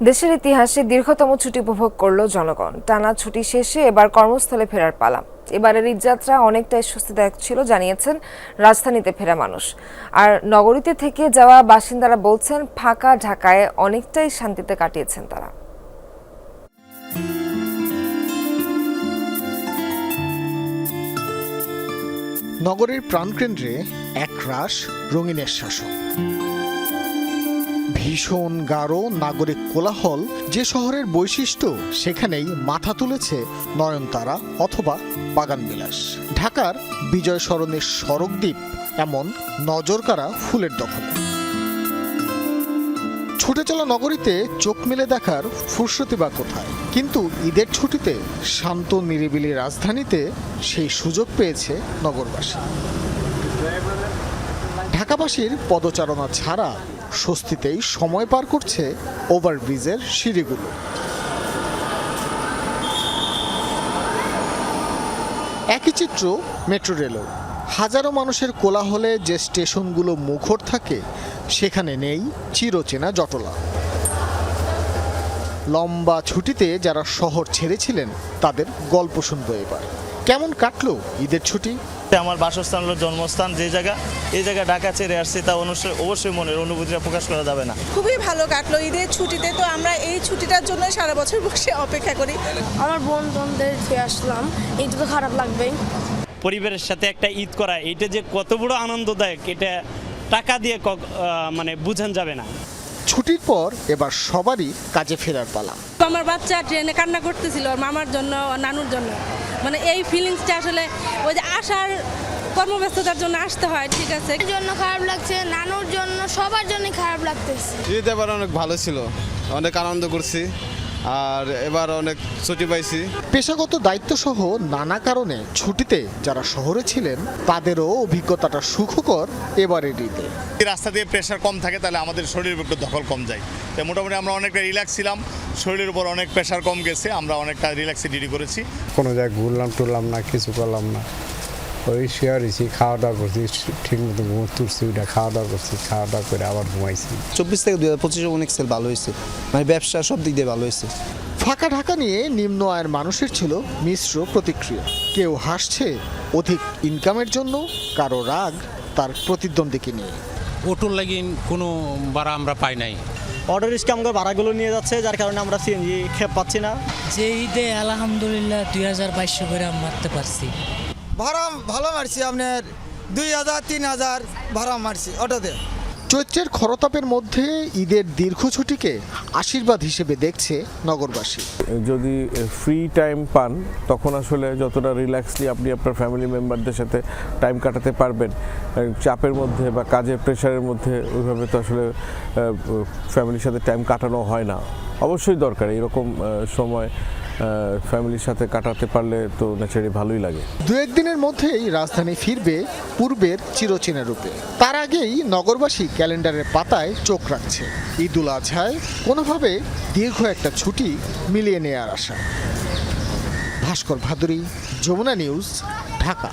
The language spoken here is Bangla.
দেশের ইতিহাসে দীর্ঘতম ছুটি উপভোগ করল জনগণ। টানা ছুটি শেষে এবার কর্মস্থলে ফেরার পালা। এবারের ঈদযাত্রা অনেকটাই স্বস্তিদায়ক ছিল, জানিয়েছেন রাজধানীতে ফেরা মানুষ। আর নগরীতে থেকে যাওয়া বাসিন্দারা বলছেন, ফাঁকা ঢাকায় অনেকটাই শান্তিতে কাটিয়েছেন তারা। নগরের প্রাণকেন্দ্রে এক একরাশ রঙিনের শাসন ভীষণ গাঢ় নাগরিক কোলাহল যে শহরের বৈশিষ্ট্য সেখানেই মাথা তুলেছে নয়নতারা অথবা বাগানবিলাস। ঢাকার বিজয় সরণের সড়ক দ্বীপ এমন নজরকাড়া ফুলের দখলে। ছুটে চলা নগরীতে চোখ মেলে দেখার ফুরসতি বা কোথায়? কিন্তু ঈদের ছুটিতে শান্ত নিরিবিলি রাজধানীতে সেই সুযোগ পেয়েছে নগরবাসী। ঢাকাবাসীর পদচারণা ছাড়া স্বস্তিতেই সময় পার করছে ওভারব্রিজের সিঁড়িগুলো। একই চিত্র মেট্রো রেলও। হাজারো মানুষের কোলাহলে যে স্টেশনগুলো মুখর থাকে, সেখানে নেই চিরচেনা জটলা। লম্বা ছুটিতে যারা শহর ছেড়েছিলেন, তাদের গল্প শুনব এবার। কেমন কাটলো ঈদের ছুটি? আমার বাসস্থান হলো জন্মস্থান যে জায়গা এই জায়গা ঢাকা ছেড়ে আসছে তা অবশ্যই অবশ্যই মনের অনুভূতিটা প্রকাশ করা যাবে না। খুবই ভালো কাটলো ঈদের ছুটিতে তো আমরা এই ছুটিটার জন্য সারা বছর বসে অপেক্ষা করি। আমার বোন বোনদের ফিরে আসলাম এটা তো খারাপ লাগবেই। পরিবারের সাথে একটা ঈদ করা এটা যে কত বড় আনন্দদায়ক এটা টাকা দিয়ে মানে বোঝান যাবে না। ছুটির পর এবার সবারই কাজে ফেরার পালা। আমার বাচ্চা ট্রেনে কান্না করতেছিল মামার জন্য নানুর জন্য। মানে এই ফিলিংসটা আসলে ওই যে আসার কর্মব্যস্ততার জন্য আসতে হয় ঠিক আছে? এর জন্য খারাপ লাগছে নানুর জন্য সবার জন্য খারাপ লাগতেছে। ঈদ এবার অনেক ভালো ছিল অনেক আনন্দ করছি আর এবার অনেক ছুটি পাইছি। পেশাগত দায়িত্বসহ নানা কারণে ছুটিতে যারা শহরে ছিলেন তাদেরও অভিজ্ঞতাটা সুখকর এবারের ঈদে। রাস্তা দিয়ে প্রেশার কম থাকে তাহলে আমাদের শরীরের উপর দখল কম যায়। তো মোটামুটি আমরা অনেকটা রিল্যাক্স ছিলাম শরীরের উপর অনেক প্রেশার কম গেছে আমরা অনেকটা রিল্যাক্সে ডিউটি করেছি। কোনো জায়গায় ঘুরলাম টুরলাম না কিছু করলাম না। ওই শুয়ে রয়েছি খাওয়া দাওয়া করছি ঠিক মতো ঘুম তুলছি ওইটা খাওয়া দাওয়া করছি খাওয়া দাওয়া করে আবার ঘুমাইছি। চব্বিশ থেকে দুই হাজার পঁচিশে অনেক সেল ভালো হয়েছে। মানে ব্যবসা সব দিক দিয়ে ভালো হয়েছে। ফাঁকা ঢাকা নিয়ে নিম্ন আয়ের মানুষের ছিল মিশ্র প্রতিক্রিয়া। কেউ হাসছে অধিক ইনকামের জন্য কারও রাগ তার প্রতিদ্বন্দ্বীকে নিয়ে। অটোর লাগি কোনো ভাড়া আমরা পাই নাই। অটো রিক্সা আমাদের ভাড়াগুলো নিয়ে যাচ্ছে যার কারণে আমরা সিএনজি খেপ পাচ্ছি না। যে ঈদে আলহামদুলিল্লাহ দুই হাজার বাইশশো করে আমি মারতে পারছি। ভাড়া ভালো মারছি আপনার দুই হাজার তিন হাজার ভাড়া মারছি অটোতে চৈত্রের খরতাপের মধ্যে ঈদের দীর্ঘ ছুটিকে আশীর্বাদ হিসেবে দেখছে নগরবাসী। যদি ফ্রি টাইম পান তখন আসলে যতটা রিল্যাক্সলি আপনি আপনার ফ্যামিলি মেম্বারদের সাথে টাইম কাটাতে পারবেন। চাপের মধ্যে বা কাজের প্রেশারের মধ্যে ওইভাবে তো আসলে ফ্যামিলির সাথে টাইম কাটানো হয় না। অবশ্যই দরকার, এরকম সময় ফ্যামিলির সাথে কাটাতে পারলে তো ন্যাচারালি ভালোই লাগে। দু একদিনের মধ্যেই রাজধানী ফিরবে পূর্বের চিরচেনা রূপে। তার আগেই নগরবাসী ক্যালেন্ডারের পাতায় চোখ রাখছে। ঈদুল আজহায় কোনোভাবে দীর্ঘ একটা ছুটি মিলিয়ে নেওয়ার আশা। ভাস্কর ভাদুরী, যমুনা নিউজ, ঢাকা।